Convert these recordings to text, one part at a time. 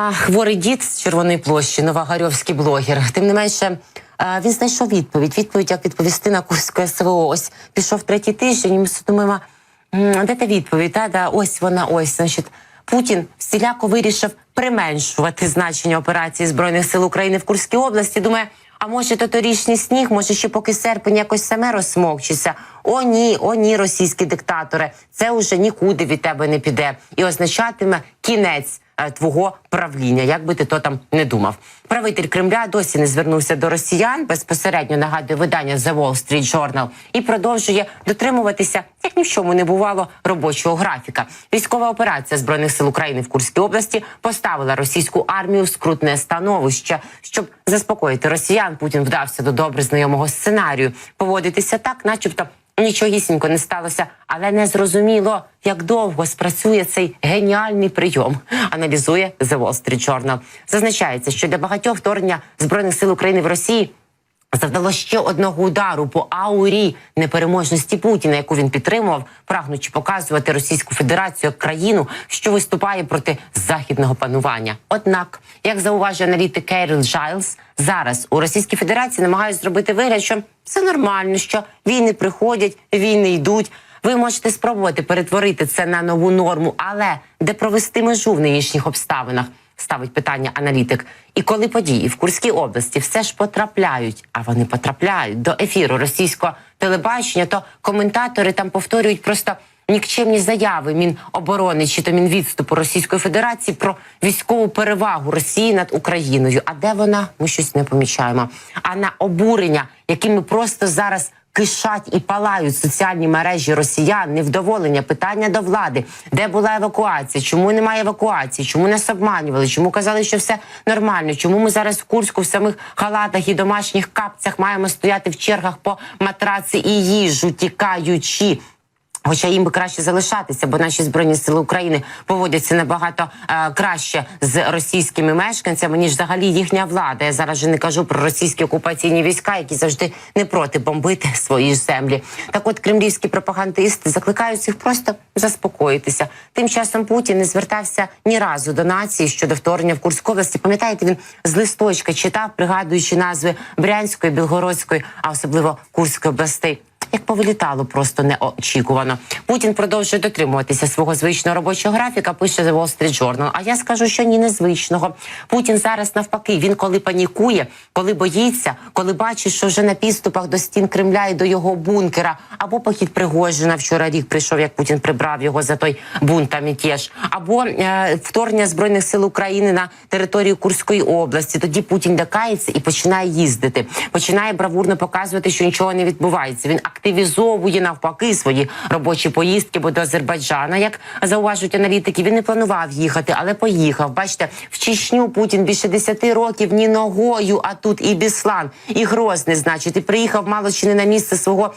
А хворий дід з Червоної площі, новогарьовський блогер. Тим не менше, е, він знайшов відповідь. Відповідь, як відповісти на Курську СВО. Ось пішов третій тиждень, і ми думаємо, де та відповідь? Та, да, ось вона, ось. Значить, Путін всіляко вирішив применшувати значення операції Збройних сил України в Курській області. Думає, а може то торічний сніг, може ще поки серпень якось саме розсмокчиться. О, ні, о, ні, російські диктатори. Це уже нікуди від тебе не піде і означатиме кінець твого правління, як би ти то там не думав. Правитель Кремля досі не звернувся до росіян. Безпосередньо нагадує видання The Wall Street Journal і продовжує дотримуватися, як ні в чому не бувало, робочого графіка. Військова операція збройних сил України в Курській області поставила російську армію в скрутне становище. Щоб заспокоїти росіян, Путін вдався до добре знайомого сценарію поводитися так, начебто. Нічогісінько не сталося, але не зрозуміло, як довго спрацює цей геніальний прийом. Аналізує The Wall Street Journal. Зазначається, що для багатьох вторгнення збройних сил України в Росії завдало ще одного удару по аурі непереможності Путіна, яку він підтримував, прагнучи показувати Російську Федерацію як країну, що виступає проти західного панування. Однак, як зауважує аналітик Кейрл Джайлз, зараз у Російській Федерації намагаються зробити вигляд, що все нормально, що війни приходять, війни йдуть. Ви можете спробувати перетворити це на нову норму, але де провести межу в нинішніх обставинах? Ставить питання аналітик. І коли події в Курській області все ж потрапляють, а вони потрапляють до ефіру російського телебачення, то коментатори там повторюють просто нікчемні заяви Міноборони чи то Мінвідступу Російської Федерації про військову перевагу Росії над Україною. А де вона? Ми щось не помічаємо. А на обурення, якими просто зараз кишать і палають соціальні мережі росіян, невдоволення, питання до влади, де була евакуація, чому немає евакуації, чому нас обманювали, чому казали, що все нормально, чому ми зараз в Курську в самих халатах і домашніх капцях маємо стояти в чергах по матраці і їжу, тікаючи. Хоча їм би краще залишатися, бо наші збройні сили України поводяться набагато е, краще з російськими мешканцями ніж взагалі їхня влада. Я зараз же не кажу про російські окупаційні війська, які завжди не проти бомбити свої землі. Так, от кремлівські пропагандисти закликають їх просто заспокоїтися. Тим часом Путін не звертався ні разу до нації щодо вторгнення в Курську області. Пам'ятаєте, він з листочка читав, пригадуючи назви Брянської, Білгородської, а особливо Курської областей. Як повилітало просто неочікувано. Путін продовжує дотримуватися свого звичного робочого графіка. Пише The Wall Street Journal. А я скажу, що ні незвичного. Путін зараз навпаки. Він коли панікує, коли боїться, коли бачить, що вже на підступах до стін Кремля і до його бункера, або похід Пригожина вчора рік прийшов, як Путін прибрав його за той бунт та мятеж, або е, вторгнення збройних сил України на територію Курської області. Тоді Путін лякається і починає їздити. Починає бравурно показувати, що нічого не відбувається. Він активізовує навпаки свої робочі поїздки, бо до Азербайджана, як зауважують аналітики, він не планував їхати, але поїхав. Бачите, в Чечню Путін більше 10 років ні ногою, а тут і Біслан, і Грозний, значить, і приїхав мало чи не на місце свого.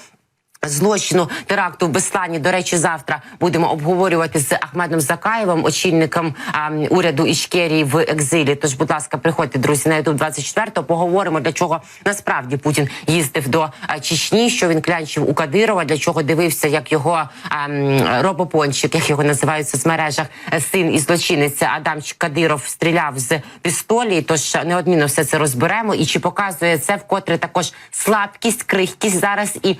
Злочину теракту в Беслані. До речі, завтра будемо обговорювати з Ахмедом Закаєвим, очільником а, уряду Ічкерії в екзилі. Тож, будь ласка, приходьте, друзі, на Ютуб 24 Поговоримо для чого насправді Путін їздив до а, Чечні, що він клянчив у Кадирова, для чого дивився, як його а, робопончик, як його називають в соцмережах, е, син і злочинець Адамчик Кадиров стріляв з пістолі. Тож неодмінно все це розберемо. І чи показує це вкотре також слабкість, крихкість зараз і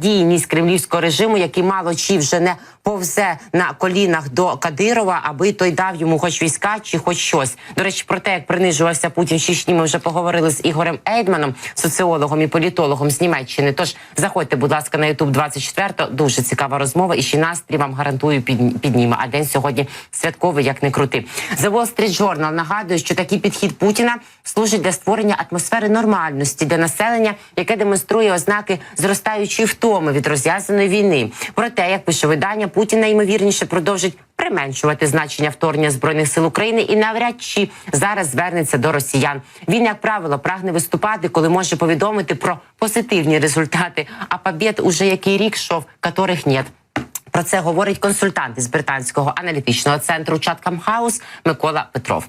ненадійність кремлівського режиму, який мало чи вже не повзе на колінах до Кадирова, аби той дав йому хоч війська чи хоч щось. До речі, про те, як принижувався Путін в Чечні, ми вже поговорили з Ігорем Ейдманом, соціологом і політологом з Німеччини. Тож заходьте, будь ласка, на Ютуб 24 Дуже цікава розмова. І ще настрій вам гарантую під- підніме. А день сьогодні святковий, як не крути. The Wall Street Journal нагадує, що такий підхід Путіна служить для створення атмосфери нормальності для населення, яке демонструє ознаки зростаючої втоми від розв'язаної війни. Проте, як пише видання, Путін найімовірніше продовжить применшувати значення вторгнення збройних сил України і навряд чи зараз звернеться до росіян. Він, як правило, прагне виступати, коли може повідомити про позитивні результати. А побєд уже який рік шов, котрих нет. Про це говорить консультант із британського аналітичного центру Chatham House Микола Петров.